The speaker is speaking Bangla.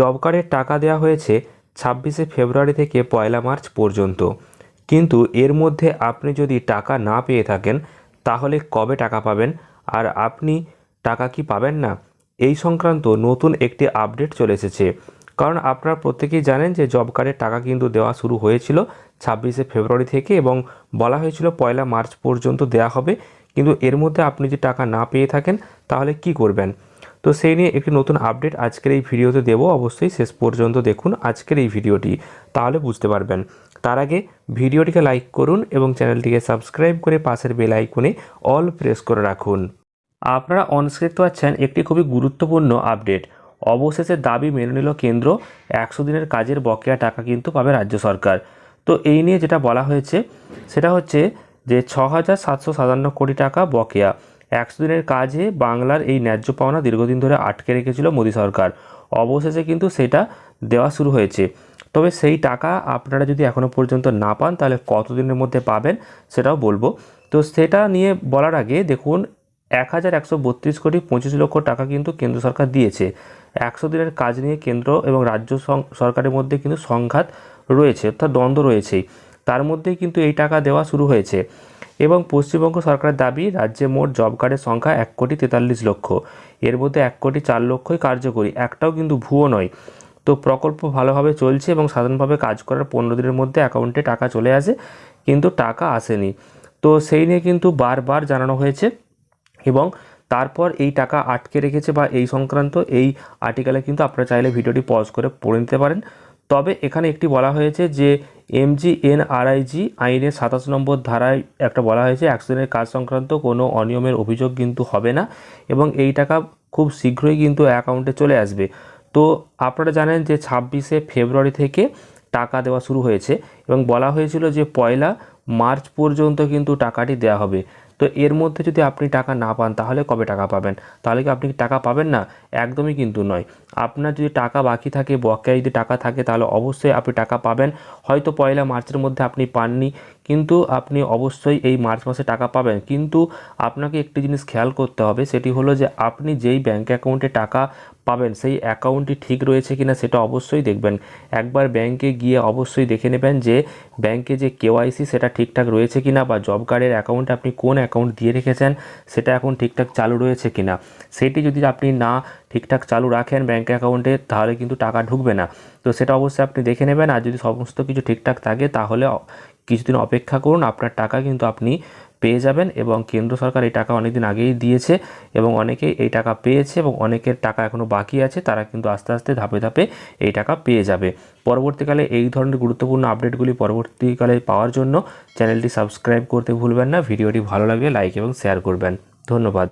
জব কার্ডের টাকা দেওয়া হয়েছে ছাব্বিশে ফেব্রুয়ারি থেকে পয়লা মার্চ পর্যন্ত। কিন্তু এর মধ্যে আপনি যদি টাকা না পেয়ে থাকেন, তাহলে কবে টাকা পাবেন? আর আপনি টাকা কি পাবেন না? এই সংক্রান্ত নতুন একটি আপডেট চলে এসেছে। কারণ আপনারা প্রত্যেকেই জানেন যে জব কার্ডের টাকা কিন্তু দেওয়া শুরু হয়েছিল ছাব্বিশে ফেব্রুয়ারি থেকে এবং বলা হয়েছিল পয়লা মার্চ পর্যন্ত দেওয়া হবে। কিন্তু এর মধ্যে আপনি যদি টাকা না পেয়ে থাকেন, তাহলে কি করবেন? তো সেই নিয়ে একটি নতুন আপডেট আজকের এই ভিডিওতে দেবো। অবশ্যই শেষ পর্যন্ত দেখুন আজকের এই ভিডিওটি, তাহলে বুঝতে পারবেন। তার আগে ভিডিওটিকে লাইক করুন এবং চ্যানেলটিকে সাবস্ক্রাইব করে পাশের বেল আইকনে অল প্রেস করে রাখুন। আপনারা অনস্ক্রিন দেখতে পাচ্ছেন একটি খুবই গুরুত্বপূর্ণ আপডেট অবশেষে দাবি মেনে নিল কেন্দ্র, একশো দিনের কাজের বকেয়া টাকা কিন্তু পাবে রাজ্য সরকার। তো এই নিয়ে যেটা বলা হয়েছে, সেটা হচ্ছে যে ছ হাজার সাতশো সাতান্ন কোটি টাকা বকেয়া। একশো দিনের কাজে বাংলার এই ন্যায্য পাওনা দীর্ঘদিন ধরে আটকে রেখেছিল মোদী সরকার। অবশেষে কিন্তু সেটা দেওয়া শুরু হয়েছে। তবে সেই টাকা আপনারা যদি এখনও পর্যন্ত না পান, তাহলে কতদিনের মধ্যে পাবেন সেটাও বলব। তো সেটা নিয়ে বলার আগে দেখুন এক হাজার একশো বত্রিশ কোটি পঁচিশ লক্ষ টাকা কিন্তু কেন্দ্র সরকার দিয়েছে। একশো দিনের কাজ নিয়ে কেন্দ্র এবং রাজ্য সরকারের মধ্যে কিন্তু সংঘাত রয়েছে, অর্থাৎ দ্বন্দ্ব রয়েছেই। তার মধ্যেই কিন্তু এই টাকা দেওয়া শুরু হয়েছে। এবং পশ্চিমবঙ্গ সরকারের দাবি, রাজ্যে মোট জব কার্ডের সংখ্যা এক কোটি তেতাল্লিশ লক্ষ। এর মধ্যে এক কোটি চার লক্ষই কার্যকরী, একটাও কিন্তু ভুয়ো নয়। তো প্রকল্প ভালোভাবে চলছে এবং সাধারণভাবে কাজ করার পনেরো দিনের মধ্যে অ্যাকাউন্টে টাকা চলে আসে, কিন্তু টাকা আসেনি। তো সেই নিয়ে কিন্তু বারবার জানানো হয়েছে এবং তারপর এই টাকা আটকে রেখেছে বা এই সংক্রান্ত এই আর্টিকেলে কিন্তু আপনারা চাইলে ভিডিওটি পজ করে পড়ে নিতে পারেন। তবে এখানে একটি বলা হয়েছে যে এমজিএনআরআইজি আইনের সাতাশ নম্বর ধারায় একটা বলা হয়েছে অ্যাক্সিডেন্টের কাজ সংক্রান্ত কোনো অনিয়মের অভিযোগ কিন্তু হবে না এবং এই টাকা খুব শীঘ্রই কিন্তু অ্যাকাউন্টে চলে আসবে। তো আপনারা জানেন যে ছাব্বিশে ফেব্রুয়ারি থেকে টাকা দেওয়া শুরু হয়েছে এবং বলা হয়েছিল যে পয়লা মার্চ পর্যন্ত কিন্তু টাকাটি দেওয়া হবে। তো এর মধ্যে যদি আপনি টাকা না পান, তাহলে কবে টাকা পাবেন? তাহলে কি আপনি টাকা পাবেন না? একদমই কিন্তু নয়। আপনার যদি টাকা বাকি থাকে, বকেয়া যদি টাকা থাকে, তাহলে অবশ্যই আপনি টাকা পাবেন। হয়তো পয়লা মার্চের মধ্যে আপনি পাননি, কিন্তু আপনি অবশ্যই এই মার্চ মাসে টাকা পাবেন। কিন্তু আপনাকে একটি জিনিস খেয়াল করতে হবে, সেটি হলো যে আপনি যেই ব্যাঙ্ক অ্যাকাউন্টে টাকা পাবেন। সেই অ্যাকাউন্টটি ঠিক রয়েছে কিনা সেটা অবশ্যই দেখবেন। একবার ব্যাংকে গিয়ে অবশ্যই দেখে নেবেন যে ব্যাংকে যে কেওয়াইসি সেটা ঠিকঠাক রয়েছে কিনা বা জব কার্ডের অ্যাকাউন্টে আপনি কোন অ্যাকাউন্ট দিয়ে রেখেছেন, সেটা এখন ঠিকঠাক চালু রয়েছে কিনা। সেটি যদি আপনি না ঠিকঠাক চালু রাখেন ব্যাংক অ্যাকাউন্টে, তাহলে কিন্তু টাকা ঢুকবে না। তো সেটা অবশ্যই আপনি দেখে নেবেন। আর যদি সমস্ত কিছু ঠিকঠাক থাকে, তাহলে কিছুদিন অপেক্ষা করুন। আপনার টাকা কিন্তু আপনি পেয়ে যাবেন এবং কেন্দ্র সরকার এই টাকা অনেকদিন আগেই দিয়েছে এবং অনেকেই এই টাকা পেয়েছে এবং অনেকের টাকা এখনও বাকি আছে, তারা কিন্তু আস্তে আস্তে ধাপে ধাপে এই টাকা পেয়ে যাবে। পরবর্তীকালে এই ধরনের গুরুত্বপূর্ণ আপডেটগুলি পরবর্তীকালে পাওয়ার জন্য চ্যানেলটি সাবস্ক্রাইব করতে ভুলবেন না, ভিডিওটি ভালো লাগলে লাইক এবং শেয়ার করবেন। ধন্যবাদ।